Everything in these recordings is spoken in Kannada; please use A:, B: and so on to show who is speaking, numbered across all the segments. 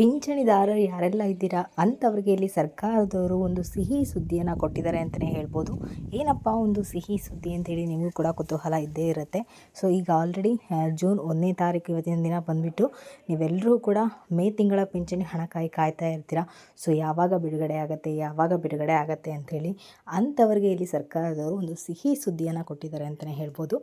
A: ಪಿಂಚಣಿದಾರರು ಯಾರೆಲ್ಲ ಇದ್ದೀರಾ? ಅಂಥವ್ರಿಗೆ ಇಲ್ಲಿ ಸರ್ಕಾರದವರು ಒಂದು ಸಿಹಿ ಸುದ್ದಿಯನ್ನು ಕೊಟ್ಟಿದ್ದಾರೆ ಅಂತಲೇ ಹೇಳ್ಬೋದು. ಏನಪ್ಪ ಒಂದು ಸಿಹಿ ಸುದ್ದಿ ಅಂತೇಳಿ ನಿಮಗೂ ಕೂಡ ಕುತೂಹಲ ಇದ್ದೇ ಇರುತ್ತೆ. ಸೊ ಈಗ ಆಲ್ರೆಡಿ ಜೂನ್ ಒಂದನೇ ತಾರೀಕು ಇವತ್ತಿನ ದಿನ ಬಂದುಬಿಟ್ಟು ನೀವೆಲ್ಲರೂ ಕೂಡ ಮೇ ತಿಂಗಳ ಪಿಂಚಣಿ ಹಣಕ್ಕಾಗಿ ಕಾಯ್ತಾ ಇರ್ತೀರಾ? ಸೊ ಯಾವಾಗ ಬಿಡುಗಡೆ ಆಗುತ್ತೆ, ಯಾವಾಗ ಬಿಡುಗಡೆ ಆಗುತ್ತೆ ಅಂಥೇಳಿ ಅಂಥವ್ರಿಗೆ ಇಲ್ಲಿ ಸರ್ಕಾರದವರು ಒಂದು ಸಿಹಿ ಸುದ್ದಿಯನ್ನು ಕೊಟ್ಟಿದ್ದಾರೆ ಅಂತಲೇ ಹೇಳ್ಬೋದು.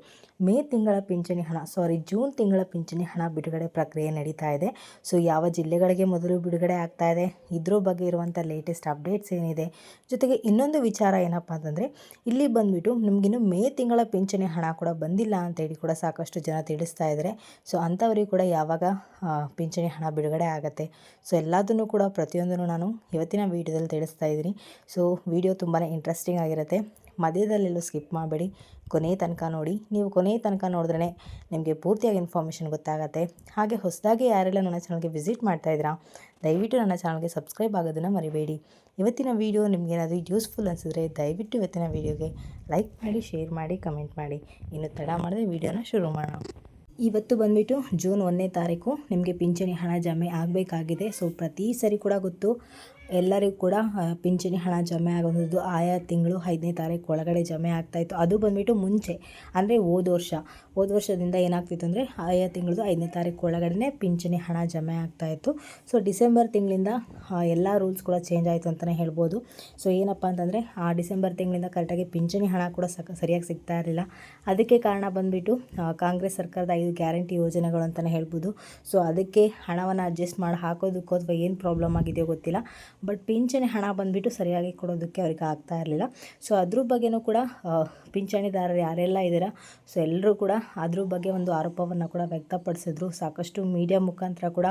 A: ಮೇ ತಿಂಗಳ ಪಿಂಚಣಿ ಹಣ ಸಾರಿ ಜೂನ್ ತಿಂಗಳ ಪಿಂಚಣಿ ಹಣ ಬಿಡುಗಡೆ ಪ್ರಕ್ರಿಯೆ ನಡೀತಾ ಇದೆ. ಸೊ ಯಾವ ಜಿಲ್ಲೆಗಳಿಗೆ ಮೊದಲು ಬಿಡುಗಡೆ ಆಗ್ತಾ ಇದೆ. ಇದ್ರ ಬಗ್ಗೆ ಇರುವಂಥ ಲೇಟೆಸ್ಟ್ ಅಪ್ಡೇಟ್ಸ್ ಏನಿದೆ? ಜೊತೆಗೆ ಇನ್ನೊಂದು ವಿಚಾರ ಏನಪ್ಪ ಅಂತಂದರೆ, ಇಲ್ಲಿ ಬಂದುಬಿಟ್ಟು ನಮಗಿನ್ನು ಮೇ ತಿಂಗಳ ಪಿಂಚಣಿ ಹಣ ಕೂಡ ಬಂದಿಲ್ಲ ಅಂತೇಳಿ ಕೂಡ ಸಾಕಷ್ಟು ಜನ ತಿಳಿಸ್ತಾ ಇದ್ದಾರೆ ಸೊ ಅಂಥವ್ರಿಗೆ ಕೂಡ ಯಾವಾಗ ಪಿಂಚಣಿ ಹಣ ಬಿಡುಗಡೆ ಆಗುತ್ತೆ? ಸೊ ಎಲ್ಲದನ್ನು ಕೂಡ ಪ್ರತಿಯೊಂದನ್ನು ನಾನು ಇವತ್ತಿನ ವೀಡಿಯೋದಲ್ಲಿ ತಿಳಿಸ್ತಾ ಇದ್ದೀನಿ. ಸೊ ವಿಡಿಯೋ ತುಂಬಾ ಇಂಟ್ರೆಸ್ಟಿಂಗ್ ಆಗಿರುತ್ತೆ. ಮಧ್ಯದಲ್ಲೆಲ್ಲೂ ಸ್ಕಿಪ್ ಮಾಡಬೇಡಿ. ಕೊನೆ ತನಕ ನೋಡಿ. ನೀವು ಕೊನೆ ತನಕ ನೋಡಿದ್ರೆ ನಿಮಗೆ ಪೂರ್ತಿಯಾಗಿ ಇನ್ಫಾರ್ಮೇಷನ್ ಗೊತ್ತಾಗುತ್ತೆ. ಹಾಗೆ ಹೊಸದಾಗಿ ಯಾರೆಲ್ಲ ನನ್ನ ಚಾನಲ್ಗೆ ವಿಸಿಟ್ ಮಾಡ್ತಾ ಇದ್ದೀರಾ, ದಯವಿಟ್ಟು ನನ್ನ ಚಾನಲ್ಗೆ ಸಬ್ಸ್ಕ್ರೈಬ್ ಆಗೋದನ್ನು ಮರಿಬೇಡಿ. ಇವತ್ತಿನ ವೀಡಿಯೋ ನಿಮಗೇನಾದರೂ ಯೂಸ್ಫುಲ್ ಅನಿಸಿದ್ರೆ ದಯವಿಟ್ಟು ಇವತ್ತಿನ ವೀಡಿಯೋಗೆ ಲೈಕ್ ಮಾಡಿ ಶೇರ್ ಮಾಡಿ ಕಮೆಂಟ್ ಮಾಡಿ. ಇನ್ನು ತಡ ಮಾಡದೆ ವೀಡಿಯೋನ ಶುರು ಮಾಡೋಣ. ಇವತ್ತು ಬಂದ್ಬಿಟ್ಟು ಜೂನ್ ಒಂದನೇ ತಾರೀಕು ನಿಮಗೆ ಪಿಂಚಣಿ ಹಣ ಜಮೆ ಆಗಬೇಕಾಗಿದೆ. ಸೊ ಪ್ರತಿ ಸರಿ ಕೂಡ ಗೊತ್ತು. ಎಲ್ಲರಿಗೂ ಕೂಡ ಪಿಂಚಣಿ ಹಣ ಜಮೆ ಆಗೋದು ಆಯಾ ತಿಂಗಳು ಐದನೇ ತಾರೀಕು ಒಳಗಡೆ ಜಮೆ ಆಗ್ತಾಯಿತ್ತು ಅದು ಬಂದುಬಿಟ್ಟು ಮುಂಚೆ, ಅಂದರೆ ಹೋದ ವರ್ಷ, ಹೋದ ವರ್ಷದಿಂದ ಏನಾಗ್ತಿತ್ತು ಅಂದರೆ ಆಯಾ ತಿಂಗಳದು ಐದನೇ ತಾರೀಕು ಒಳಗಡೆ ಪಿಂಚಣಿ ಹಣ ಜಮೆ ಆಗ್ತಾಯಿತ್ತು ಸೊ, ಡಿಸೆಂಬರ್ ತಿಂಗಳಿಂದ ಎಲ್ಲ ರೂಲ್ಸ್ ಕೂಡ ಚೇಂಜ್ ಆಯಿತು ಅಂತಲೇ ಹೇಳ್ಬೋದು. ಸೊ, ಏನಪ್ಪ ಅಂತಂದರೆ, ಆ, ಡಿಸೆಂಬರ್ ತಿಂಗಳಿಂದ ಕರೆಕ್ಟಾಗಿ ಪಿಂಚಣಿ ಹಣ ಕೂಡ ಸಕ, ಸರಿಯಾಗಿ ಸಿಗ್ತಾ ಇರಲಿಲ್ಲ. ಅದಕ್ಕೆ ಕಾರಣ ಬಂದುಬಿಟ್ಟು ಕಾಂಗ್ರೆಸ್ ಸರ್ಕಾರದ ಐದು ಗ್ಯಾರಂಟಿ ಯೋಜನೆಗಳು ಅಂತಲೇ ಹೇಳ್ಬೋದು. ಸೊ, ಅದಕ್ಕೆ ಹಣವನ್ನು ಅಡ್ಜಸ್ಟ್ ಮಾಡಿ ಹಾಕೋದಕ್ಕೋ ಅಥವಾ ಏನು ಪ್ರಾಬ್ಲಮ್ ಆಗಿದೆಯೋ ಗೊತ್ತಿಲ್ಲ. ಬಟ್ ಪಿಂಚಣಿ ಹಣ ಬಂದುಬಿಟ್ಟು ಸರಿಯಾಗಿ ಕೊಡೋದಕ್ಕೆ ಅವ್ರಿಗೆ ಆಗ್ತಾ ಇರಲಿಲ್ಲ. ಸೊ ಅದ್ರ ಬಗ್ಗೆನೂ ಕೂಡ ಪಿಂಚಣಿದಾರರು ಯಾರೆಲ್ಲ ಇದ್ದೀರಾ? ಸೊ ಎಲ್ಲರೂ ಕೂಡ ಅದ್ರ ಬಗ್ಗೆ ಒಂದು ಆರೋಪವನ್ನು ಕೂಡ ವ್ಯಕ್ತಪಡಿಸಿದ್ರು. ಸಾಕಷ್ಟು ಮೀಡಿಯಾ ಮುಖಾಂತರ ಕೂಡ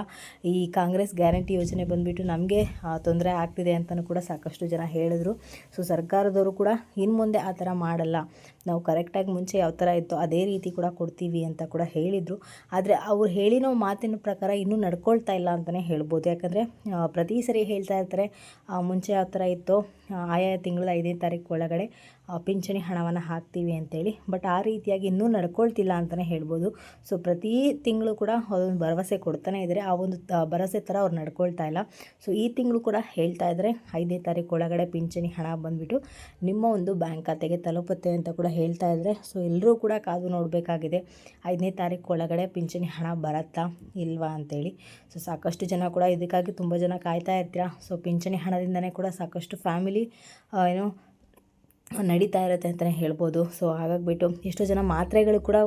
A: ಈ ಕಾಂಗ್ರೆಸ್ ಗ್ಯಾರಂಟಿ ಯೋಜನೆ ಬಂದುಬಿಟ್ಟು ನಮಗೆ ತೊಂದರೆ ಆಗ್ತಿದೆ ಅಂತಲೂ ಕೂಡ ಸಾಕಷ್ಟು ಜನ ಹೇಳಿದ್ರು. ಸೊ ಸರ್ಕಾರದವರು ಕೂಡ ಇನ್ನು ಮುಂದೆ ಆ ಥರ ಮಾಡಲ್ಲ. ನಾವು ಕರೆಕ್ಟಾಗಿ ಮುಂಚೆ ಯಾವ ಥರ ಇತ್ತು ಅದೇ ರೀತಿ ಕೂಡ ಕೊಡ್ತೀವಿ ಅಂತ ಕೂಡ ಹೇಳಿದರು. ಆದರೆ ಅವ್ರು ಹೇಳಿರೋ ಮಾತಿನ ಪ್ರಕಾರ ಇನ್ನೂ ನಡ್ಕೊಳ್ತಾ ಇಲ್ಲ ಅಂತಲೇ ಹೇಳ್ಬೋದು. ಯಾಕಂದರೆ ಪ್ರತಿ ಸರಿ ಹೇಳ್ತಾ ಇರ್ತಾರೆ ಆ, ಮುಂಚೆ ಯಾವ ಥರ ಇತ್ತು. ಆಯಾ ತಿಂಗಳ ಐದನೇ ತಾರೀಕು ಒಳಗಡೆ ಆ, ಪಿಂಚಣಿ ಹಣವನ್ನು ಹಾಕ್ತೀವಿ ಅಂತೇಳಿ. ಬಟ್ ಆ ರೀತಿಯಾಗಿ ಇನ್ನೂ ನಡ್ಕೊಳ್ತಿಲ್ಲ ಅಂತಲೇ ಹೇಳ್ಬೋದು. ಸೊ ಪ್ರತಿ ತಿಂಗಳು ಕೂಡ ಅದೊಂದು ಭರವಸೆ ಕೊಡ್ತಾನೆ ಇದ್ದಾರೆ ಆ ಒಂದು ಭರವಸೆ ಥರ ಅವ್ರು ನಡ್ಕೊಳ್ತಾ ಇಲ್ಲ. ಸೊ ಈ ತಿಂಗಳು ಕೂಡ ಹೇಳ್ತಾ ಇದ್ದಾರೆ ಐದನೇ ತಾರೀಕು ಒಳಗಡೆ ಪಿಂಚಣಿ ಹಣ ಬಂದುಬಿಟ್ಟು ನಿಮ್ಮ ಒಂದು ಬ್ಯಾಂಕ್ ಖಾತೆಗೆ ತಲುಪುತ್ತೆ ಅಂತ ಕೂಡ ಹೇಳ್ತಾ ಇದ್ದಾರೆ ಸೊ ಎಲ್ಲರೂ ಕೂಡ ಕಾದು ನೋಡಬೇಕಾಗಿದೆ. ಐದನೇ ತಾರೀಕು ಒಳಗಡೆ ಪಿಂಚಣಿ ಹಣ ಬರುತ್ತಾ ಇಲ್ವಾ ಅಂತೇಳಿ. ಸೊ ಸಾಕಷ್ಟು ಜನ ಕೂಡ ಇದಕ್ಕಾಗಿ ತುಂಬ ಜನ ಕಾಯ್ತಾ ಇರ್ತೀರಾ. ಸೊ ಪಿಂಚಣಿ ಹಣದಿಂದನೇ ಕೂಡ ಸಾಕಷ್ಟು ಫ್ಯಾಮಿಲಿ ಏನು ನಡೀತಾ ಇರುತ್ತೆ ಅಂತಲೇ ಹೇಳ್ಬೋದು. ಸೊ ಹಾಗಾಗ್ಬಿಟ್ಟು ಎಷ್ಟೋ ಜನ ಮಾತ್ರೆಗಳು ಕೂಡ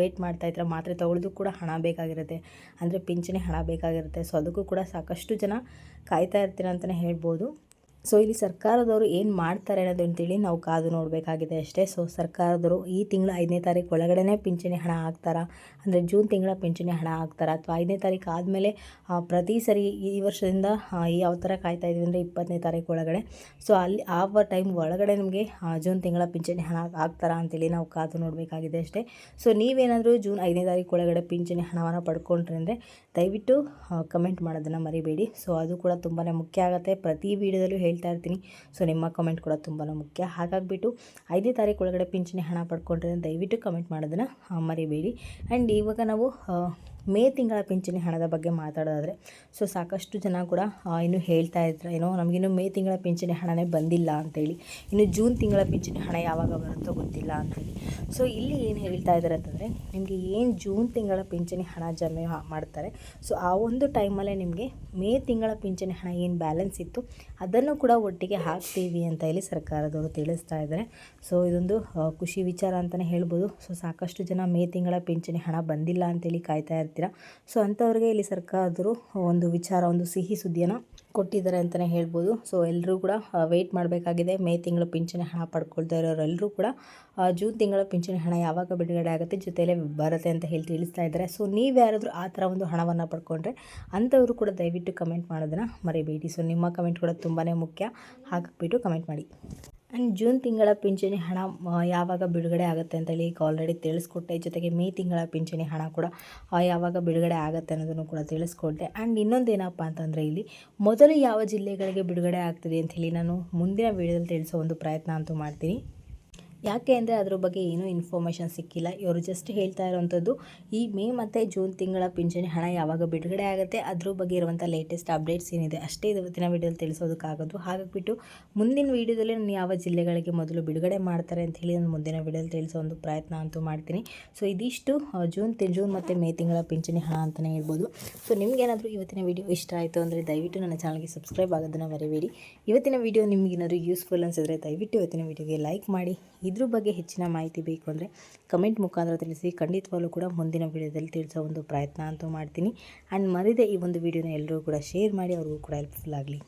A: ವೇಟ್ ಮಾಡ್ತಾ ಇದ್ದಾರೆ ಮಾತ್ರೆ ತೊಗೊಳ್ಳೋದು ಕೂಡ ಹಣ ಬೇಕಾಗಿರುತ್ತೆ. ಅಂದರೆ ಪಿಂಚಣಿ ಹಣ ಬೇಕಾಗಿರುತ್ತೆ. ಸೊ ಅದಕ್ಕೂ ಕೂಡ ಸಾಕಷ್ಟು ಜನ ಕಾಯ್ತಾ ಇರ್ತೀರ ಅಂತಲೇ ಹೇಳ್ಬೋದು. ಸೊ ಇಲ್ಲಿ ಸರ್ಕಾರದವರು ಏನು ಮಾಡ್ತಾರೆ ಅನ್ನೋದು ಅಂತೇಳಿ ನಾವು ಕಾದು ನೋಡಬೇಕಾಗಿದೆ ಅಷ್ಟೇ. ಸೊ ಸರ್ಕಾರದವರು ಈ ತಿಂಗಳ ಐದನೇ ತಾರೀಕು ಒಳಗಡೆ ಪಿಂಚಣಿ ಹಣ ಹಾಕ್ತಾರಾ? ಅಂದರೆ ಜೂನ್ ತಿಂಗಳ ಪಿಂಚಣಿ ಹಣ ಹಾಕ್ತಾರ? ಅಥವಾ ಐದನೇ ತಾರೀಕು ಆದಮೇಲೆ ಪ್ರತಿ ಸರಿ ಈ ವರ್ಷದಿಂದ ಯಾವ ಥರ ಕಾಯ್ತಾ ಇದ್ದೀವಿ ಅಂದರೆ ಇಪ್ಪತ್ತನೇ ತಾರೀಕು ಒಳಗಡೆ. ಸೊ ಅಲ್ಲಿ ಆ ಟೈಮ್ ಒಳಗಡೆ ನಮಗೆ ಜೂನ್ ತಿಂಗಳ ಪಿಂಚಣಿ ಹಣ ಹಾಕ್ತಾರಾ ಅಂತೇಳಿ ನಾವು ಕಾದು ನೋಡಬೇಕಾಗಿದೆ ಅಷ್ಟೇ. ಸೊ ನೀವೇನಾದರೂ ಜೂನ್ ಐದನೇ ತಾರೀಕು ಒಳಗಡೆ ಪಿಂಚಣಿ ಹಣವನ್ನು ಪಡ್ಕೊಂಡ್ರೆ ಅಂದರೆ ದಯವಿಟ್ಟು ಕಮೆಂಟ್ ಮಾಡೋದನ್ನು ಮರಿಬೇಡಿ. ಸೊ ಅದು ಕೂಡ ತುಂಬಾ ಮುಖ್ಯ ಆಗುತ್ತೆ. ಪ್ರತಿ ವಿಡಿಯೋದಲ್ಲೂ ಹೇಳ್ತಾ ಇರ್ತೀನಿ. ಸೊ ನಿಮ್ಮ ಕಮೆಂಟ್ ಕೂಡ ತುಂಬಾ ಮುಖ್ಯ. ಹಾಗಾಗಿಬಿಟ್ಟು ಐದನೇ ತಾರೀಕು ಒಳಗಡೆ ಪಿಂಚಣಿ ಹಣ ಪಡ್ಕೊಂಡ್ರೆ ದಯವಿಟ್ಟು ಕಮೆಂಟ್ ಮಾಡೋದನ್ನು ಮರಿಬೇಡಿ. ಆ್ಯಂಡ್ ಇವಾಗ ನಾವು ಮೇ ತಿಂಗಳ ಪಿಂಚಣಿ ಹಣದ ಬಗ್ಗೆ ಮಾತಾಡೋದಾದರೆ, ಸೊ ಸಾಕಷ್ಟು ಜನ ಕೂಡ ಇನ್ನೂ ಹೇಳ್ತಾ ಇದ್ರು, ಏನೋ ನಮಗಿನ್ನು ಮೇ ತಿಂಗಳ ಪಿಂಚಣಿ ಹಣನೇ ಬಂದಿಲ್ಲ ಅಂತೇಳಿ. ಇನ್ನು ಜೂನ್ ತಿಂಗಳ ಪಿಂಚಣಿ ಹಣ ಯಾವಾಗ ಬರುತ್ತೋ ಗೊತ್ತಿಲ್ಲ ಅಂತೇಳಿ. ಸೊ ಇಲ್ಲಿ ಏನು ಹೇಳ್ತಾ ಇದ್ದಾರೆ ಅಂತಂದರೆ, ನಿಮಗೆ ಏನು ಜೂನ್ ತಿಂಗಳ ಪಿಂಚಣಿ ಹಣ ಜಮೆ ಮಾಡ್ತಾರೆ, ಸೊ ಆ ಒಂದು ಟೈಮಲ್ಲೇ ನಿಮಗೆ ಮೇ ತಿಂಗಳ ಪಿಂಚಣಿ ಹಣ ಏನು ಬ್ಯಾಲೆನ್ಸ್ ಇತ್ತು, ಅದನ್ನು ಕೂಡ ಒಟ್ಟಿಗೆ ಹಾಕ್ತೀವಿ ಅಂತ ಹೇಳಿ ಸರ್ಕಾರದವರು ತಿಳಿಸ್ತಾ ಇದ್ದಾರೆ ಸೊ ಇದೊಂದು ಖುಷಿ ವಿಚಾರ ಅಂತಲೇ ಹೇಳ್ಬೋದು. ಸೊ ಸಾಕಷ್ಟು ಜನ ಮೇ ತಿಂಗಳ ಪಿಂಚಣಿ ಹಣ ಬಂದಿಲ್ಲ ಅಂತೇಳಿ ಕಾಯ್ತಾ ಇರ್ತೀರಾ ಸೊ ಅಂಥವ್ರಿಗೆ ಇಲ್ಲಿ ಸರ್ಕಾರದವರು ಒಂದು ವಿಚಾರ, ಒಂದು ಸಿಹಿ ಸುದ್ದಿಯನ್ನು ಕೊಟ್ಟಿದ್ದಾರೆ ಅಂತಲೇ ಹೇಳ್ಬೋದು. ಸೊ ಎಲ್ಲರೂ ಕೂಡ ವೆಯ್ಟ್ ಮಾಡಬೇಕಾಗಿದೆ. ಮೇ ತಿಂಗಳ ಪಿಂಚಣಿ ಹಣ ಪಡ್ಕೊಳ್ತಾ ಇರೋರೆಲ್ಲರೂ ಕೂಡ ಜೂನ್ ತಿಂಗಳ ಪಿಂಚಣಿ ಹಣ ಯಾವಾಗ ಬಿಡುಗಡೆ ಆಗುತ್ತೆ ಜೊತೆಯಲ್ಲೇ ಬರುತ್ತೆ ಅಂತ ಹೇಳಿ ತಿಳಿಸ್ತಾ ಇದ್ದಾರೆ. ಸೊ ನೀವು ಯಾರಾದರೂ ಆ ಥರ ಒಂದು ಹಣವನ್ನು ಪಡ್ಕೊಂಡ್ರೆ ಅಂಥವರು ಕೂಡ ದಯವಿಟ್ಟು ಕಮೆಂಟ್ ಮಾಡೋದನ್ನು ಮರಿಬೇಡಿ. ಸೊ ನಿಮ್ಮ ಕಮೆಂಟ್ ಕೂಡ ತುಂಬಾ ಮುಖ್ಯ. ಹಾಕಿಬಿಟ್ಟು ಕಮೆಂಟ್ ಮಾಡಿ. ಆ್ಯಂಡ್ ಜೂನ್ ತಿಂಗಳ ಪಿಂಚಣಿ ಹಣ ಯಾವಾಗ ಬಿಡುಗಡೆ ಆಗುತ್ತೆ ಅಂತೇಳಿ ಈಗ ಆಲ್ರೆಡಿ ತಿಳಿಸ್ಕೊಟ್ಟೆ. ಜೊತೆಗೆ ಮೇ ತಿಂಗಳ ಪಿಂಚಣಿ ಹಣ ಕೂಡ ಯಾವಾಗ ಬಿಡುಗಡೆ ಆಗುತ್ತೆ ಅನ್ನೋದನ್ನು ಕೂಡ ತಿಳಿಸ್ಕೊಟ್ಟೆ. ಆ್ಯಂಡ್ ಇನ್ನೊಂದೇನಪ್ಪ ಅಂತಂದರೆ ಇಲ್ಲಿ, ಮೊದಲು ಯಾವ ಜಿಲ್ಲೆಗಳಿಗೆ ಬಿಡುಗಡೆ ಆಗ್ತದೆ ಹೇಳಿ ನಾನು ಮುಂದಿನ ವೀಡಿಯೋದಲ್ಲಿ ತಿಳಿಸೋ ಒಂದು ಪ್ರಯತ್ನ ಅಂತೂ ಮಾಡ್ತೀನಿ. ಯಾಕೆ ಅಂದರೆ ಅದ್ರ ಬಗ್ಗೆ ಏನೂ ಇನ್ಫಾರ್ಮೇಷನ್ ಸಿಕ್ಕಿಲ್ಲ. ಇವರು ಜಸ್ಟ್ ಹೇಳ್ತಾ ಇರೋವಂಥದ್ದು ಈ ಮೇ ಮತ್ತು ಜೂನ್ ತಿಂಗಳ ಪಿಂಚಣಿ ಹಣ ಯಾವಾಗ ಬಿಡುಗಡೆ ಆಗುತ್ತೆ ಅದ್ರ ಬಗ್ಗೆ ಇರುವಂಥ ಲೇಟೆಸ್ಟ್ ಅಪ್ಡೇಟ್ಸ್ ಏನಿದೆ ಅಷ್ಟೇ ಇವತ್ತಿನ ವೀಡಿಯೋದಲ್ಲಿ ತಿಳಿಸೋದಕ್ಕಾಗೋದು. ಹಾಗಾಗಿಬಿಟ್ಟು ಮುಂದಿನ ವೀಡಿಯೋದಲ್ಲಿ ನಾನು ಯಾವ ಜಿಲ್ಲೆಗಳಿಗೆ ಮೊದಲು ಬಿಡುಗಡೆ ಮಾಡ್ತಾರೆ ಅಂತ ಹೇಳಿ ನಾನು ಮುಂದಿನ ವೀಡಿಯೋದಲ್ಲಿ ತಿಳಿಸೋ ಒಂದು ಪ್ರಯತ್ನ ಅಂತೂ ಮಾಡ್ತೀನಿ. ಸೊ ಇದಿಷ್ಟು ಜೂನ್ ಜೂನ್ ಮತ್ತು ಮೇ ತಿಂಗಳ ಪಿಂಚಣಿ ಹಣ ಅಂತಲೇ ಹೇಳ್ಬೋದು. ಸೊ ನಿಮಗೇನಾದರೂ ಇವತ್ತಿನ ವೀಡಿಯೋ ಇಷ್ಟ ಆಯಿತು ಅಂದರೆ ದಯವಿಟ್ಟು ನನ್ನ ಚಾನಲ್ಗೆ ಸಬ್ಸ್ಕ್ರೈಬ್ ಆಗೋದನ್ನು ಮರಿಬೇಡಿ. ಇವತ್ತಿನ ವೀಡಿಯೋ ನಿಮಗೇನಾದರೂ ಯೂಸ್ಫುಲ್ ಅನಿಸಿದ್ರೆ ದಯವಿಟ್ಟು ಇವತ್ತಿನ ವೀಡಿಯೋಗೆ ಲೈಕ್ ಮಾಡಿ. ಇದ್ರ ಬಗ್ಗೆ ಹೆಚ್ಚಿನ ಮಾಹಿತಿ ಬೇಕು ಅಂದರೆ ಕಮೆಂಟ್ ಮುಖಾಂತರ ತಿಳಿಸಿ. ಖಂಡಿತವಾಗ್ಲೂ ಕೂಡ ಮುಂದಿನ ವೀಡಿಯೋದಲ್ಲಿ ತಿಳಿಸೋ ಒಂದು ಪ್ರಯತ್ನ ಅಂತೂ ಮಾಡ್ತೀನಿ. ಆ್ಯಂಡ್ ಮರಿದೆ ಈ ಒಂದು ವಿಡಿಯೋನ ಎಲ್ಲರೂ ಕೂಡ ಶೇರ್ ಮಾಡಿ, ಅವ್ರಿಗೂ ಕೂಡ ಹೆಲ್ಪ್ಫುಲ್ ಆಗಲಿ.